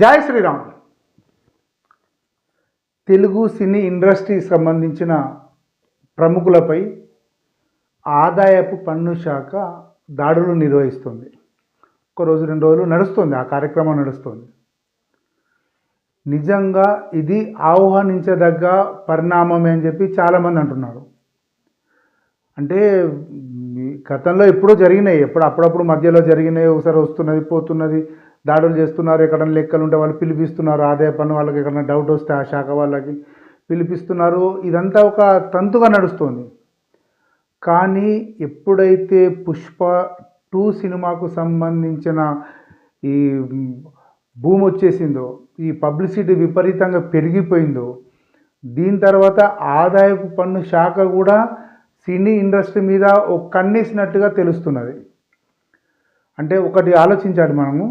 జై శ్రీరామ్. తెలుగు సినీ ఇండస్ట్రీకి సంబంధించిన ప్రముఖులపై ఆదాయపు పన్ను శాఖ దాడులు నిర్వహిస్తుంది. ఒక రోజు రెండు రోజులు నడుస్తుంది ఆ కార్యక్రమం నడుస్తుంది. నిజంగా ఇది ఆహ్వానించదగ్గ పరిణామమే అని చెప్పి చాలామంది అంటున్నారు. అంటే గతంలో ఎప్పుడో జరిగినాయి ఎప్పుడు అప్పుడప్పుడు మధ్యలో జరిగినాయి ఒకసారి వస్తున్నది పోతున్నది దాడులు చేస్తున్నారు ఎక్కడైనా లెక్కలు ఉంటే వాళ్ళు పిలిపిస్తున్నారు ఆదాయ పన్ను వాళ్ళకి ఎక్కడైనా డౌట్ వస్తే ఆ శాఖ వాళ్ళకి పిలిపిస్తున్నారు. ఇదంతా ఒక తంతుగా నడుస్తుంది. కానీ ఎప్పుడైతే పుష్ప టూ సినిమాకు సంబంధించిన ఈ భూమి వచ్చేసిందో ఈ పబ్లిసిటీ విపరీతంగా పెరిగిపోయిందో దీని తర్వాత ఆదాయపు పన్ను శాఖ కూడా సినీ ఇండస్ట్రీ మీద ఒక కన్నేసినట్టుగా తెలుస్తున్నది. అంటే ఒకటి ఆలోచించాలి మనము.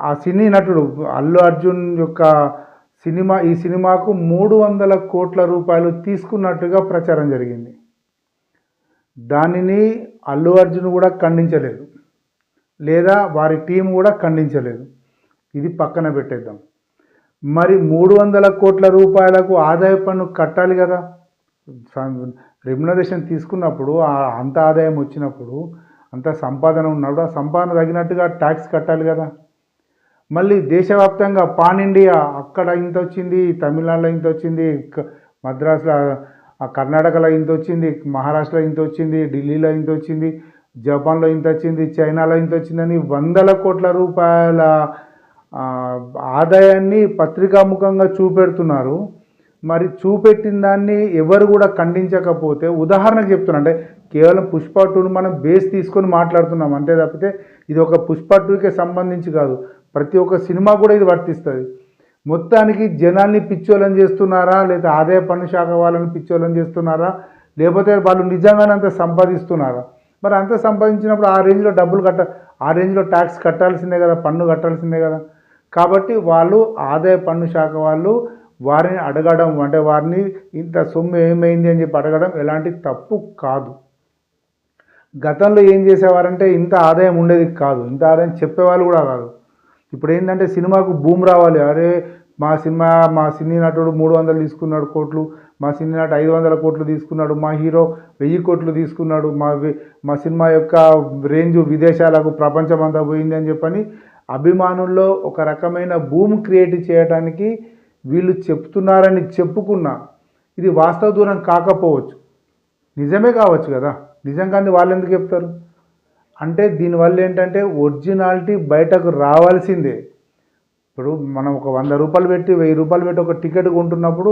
ఆ సినీ నటుడు అల్లు అర్జున్ యొక్క సినిమా ఈ సినిమాకు మూడు వందల కోట్ల రూపాయలు తీసుకున్నట్టుగా ప్రచారం జరిగింది. దానిని అల్లు అర్జున్ కూడా ఖండించలేదు. లేదా వారి టీం కూడా ఖండించలేదు. ఇది పక్కన పెట్టేద్దాం. మరి మూడు వందల కోట్ల రూపాయలకు ఆదాయ పన్ను కట్టాలి కదా? రెమ్యునరేషన్ తీసుకున్నప్పుడు అంత ఆదాయం వచ్చినప్పుడు అంత సంపాదన ఉన్నప్పుడు ఆ సంపాదన తగినట్టుగా ట్యాక్స్ కట్టాలి కదా. మళ్ళీ దేశవ్యాప్తంగా పాన్ ఇండియా అక్కడ ఇంత వచ్చింది తమిళనాడులో ఇంత వచ్చింది క- మద్రాసులో కర్ణాటకలో ఇంత వచ్చింది మహారాష్ట్రలో ఇంత వచ్చింది ఢిల్లీలో ఇంత వచ్చింది జపాన్లో ఇంత వచ్చింది చైనాలో ఇంత వచ్చిందని వందల కోట్ల రూపాయల ఆదాయాన్ని పత్రికాముఖంగా చూపెడుతున్నారు. మరి చూపెట్టిన దాన్ని ఎవరు కూడా ఖండించకపోతే ఉదాహరణకు చెప్తున్నా అంటే కేవలం పుష్ప టూను మనం బేస్ తీసుకొని మాట్లాడుతున్నాం అంతే తప్పితే ఇది ఒక పుష్ప టూకే సంబంధించి కాదు ప్రతి ఒక్క సినిమా కూడా ఇది వర్తిస్తుంది. మొత్తానికి జనాల్ని పిచ్చోళ్ళని చేస్తున్నారా లేదా ఆదాయ పన్ను శాఖ వాళ్ళని పిచ్చోళ్ళని చేస్తున్నారా లేకపోతే వాళ్ళు నిజంగానే అంత సంపాదిస్తున్నారా? మరి అంత సంపాదించినప్పుడు ఆ రేంజ్లో డబ్బులు కట్ట ఆ రేంజ్లో ట్యాక్స్ కట్టాల్సిందే కదా పన్ను కట్టాల్సిందే కదా. కాబట్టి వాళ్ళు ఆదాయ పన్ను శాఖ వాళ్ళు వారిని అడగడం అంటే వారిని ఇంత సొమ్ము ఏమైంది అని చెప్పి అడగడం ఎలాంటి తప్పు కాదు. గతంలో ఏం చేసేవారంటే ఇంత ఆదాయం ఉండేది కాదు. ఇంత ఆదాయం చెప్పేవాళ్ళు కూడా కాదు. ఇప్పుడు ఏంటంటే సినిమాకు భూమి రావాలి. అరే మా సినిమా మా సినీ నటుడు మూడు వందలు తీసుకున్నాడు కోట్లు మా సినీ నటు ఐదు వందల కోట్లు తీసుకున్నాడు మా హీరో వెయ్యి కోట్లు తీసుకున్నాడు మా మా సినిమా యొక్క రేంజ్ విదేశాలకు ప్రపంచమంతా పోయింది అని చెప్పని అభిమానుల్లో ఒక రకమైన భూమి క్రియేట్ చేయడానికి వీళ్ళు చెప్తున్నారని చెప్పుకున్నా ఇది వాస్తవ దూరం కాకపోవచ్చు. నిజమే కావచ్చు కదా? నిజంగానే వాళ్ళు ఎందుకు చెప్తారు? అంటే దీనివల్ల ఏంటంటే ఒరిజినాలిటీ బయటకు రావాల్సిందే. ఇప్పుడు మనం ఒక వంద రూపాయలు పెట్టి వెయ్యి రూపాయలు పెట్టి ఒక టికెట్ కొంటున్నప్పుడు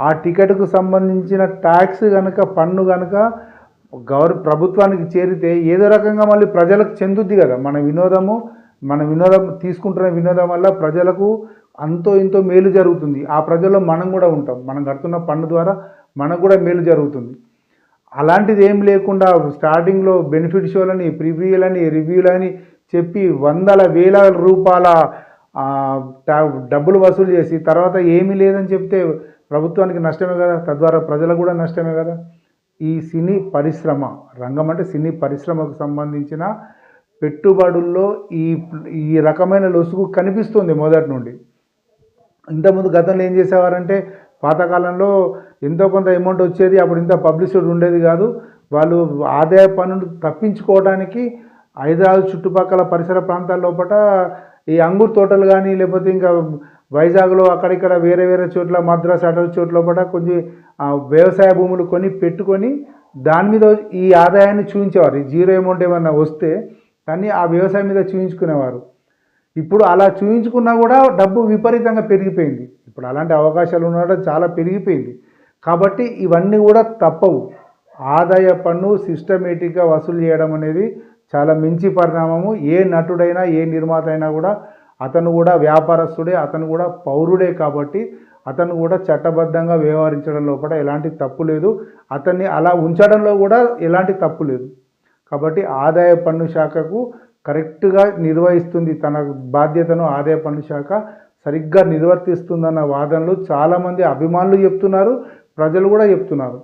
ఆ టికెట్కు సంబంధించిన ట్యాక్స్ కనుక పన్ను కనుక గౌర ప్రభుత్వానికి చేరితే ఏదో రకంగా మళ్ళీ ప్రజలకు చెందుద్ది కదా? మన వినోదము మన వినోదం తీసుకుంటున్న వినోదం వల్ల ప్రజలకు అంతో ఇంతో మేలు జరుగుతుంది. ఆ ప్రజల్లో మనం కూడా ఉంటాం. మనం కడుతున్న పన్ను ద్వారా మనకు కూడా మేలు జరుగుతుంది. అలాంటిది ఏం లేకుండా స్టార్టింగ్లో బెనిఫిట్ షోలని ప్రివ్యూలని రివ్యూలని చెప్పి వందల వేల రూపాయల డబ్బులు వసూలు చేసి తర్వాత ఏమీ లేదని చెప్తే ప్రభుత్వానికి నష్టమే కదా? తద్వారా ప్రజలకు కూడా నష్టమే కదా? ఈ సినీ పరిశ్రమ రంగం అంటే సినీ పరిశ్రమకు సంబంధించిన పెట్టుబడుల్లో ఈ ఈ రకమైన లొసుగు కనిపిస్తుంది మొదటి నుండి. ఇంతకుముందు గతంలో ఏం చేసేవారంటే పాతకాలంలో ఎంతో కొంత అమౌంట్ వచ్చేది అప్పుడు ఇంత పబ్లిసిటీ ఉండేది కాదు. వాళ్ళు ఆదాయ పన్నును తప్పించుకోవడానికి హైదరాబాద్ చుట్టుపక్కల పరిసర ప్రాంతాల లోపల ఈ అంగూర్ తోటలు కానీ లేకపోతే ఇంకా వైజాగ్లో అక్కడిక్కడ వేరే వేరే చోట్ల మద్రాస్ అటల్ చోట్ల పట కొంచెం వ్యవసాయ భూములు కొని పెట్టుకొని దాని మీద ఈ ఆదాయాన్ని చూపించేవారు జీరో అమౌంట్ ఏమన్నా వస్తే కానీ ఆ వ్యవసాయం మీద చూపించుకునేవారు ఇప్పుడు అలా చూయించుకున్నా కూడా డబ్బు విపరీతంగా పెరిగిపోయింది. ఇప్పుడు అలాంటి అవకాశాలు ఉండడం చాలా పెరిగిపోయింది. కాబట్టి ఇవన్నీ కూడా తప్పవు. ఆదాయ పన్ను సిస్టమేటిక్గా వసూలు చేయడం అనేది చాలా మించి పరిణామము. ఏ నటుడైనా ఏ నిర్మాత అయినా కూడా అతను కూడా వ్యాపారస్తుడే అతను కూడా పౌరుడే కాబట్టి అతను కూడా చట్టబద్ధంగా వ్యవహరించడం కూడా ఎలాంటి తప్పు లేదు. అతన్ని అలా ఉంచడంలో కూడా ఎలాంటి తప్పు లేదు. కాబట్టి ఆదాయ పన్ను శాఖకు కరెక్ట్గా నిర్వహిస్తుంది తన బాధ్యతను ఆదాయ పన్ను శాఖ సరిగ్గా నిర్వర్తిస్తుందన్న వాదనలు చాలామంది అభిమానులు చెప్తున్నారు ప్రజలు కూడా చెప్తున్నారు.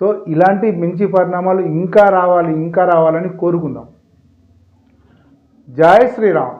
సో ఇలాంటి మించి పరిణామాలు ఇంకా రావాలి ఇంకా రావాలని కోరుకుందాం. జై శ్రీరామ్.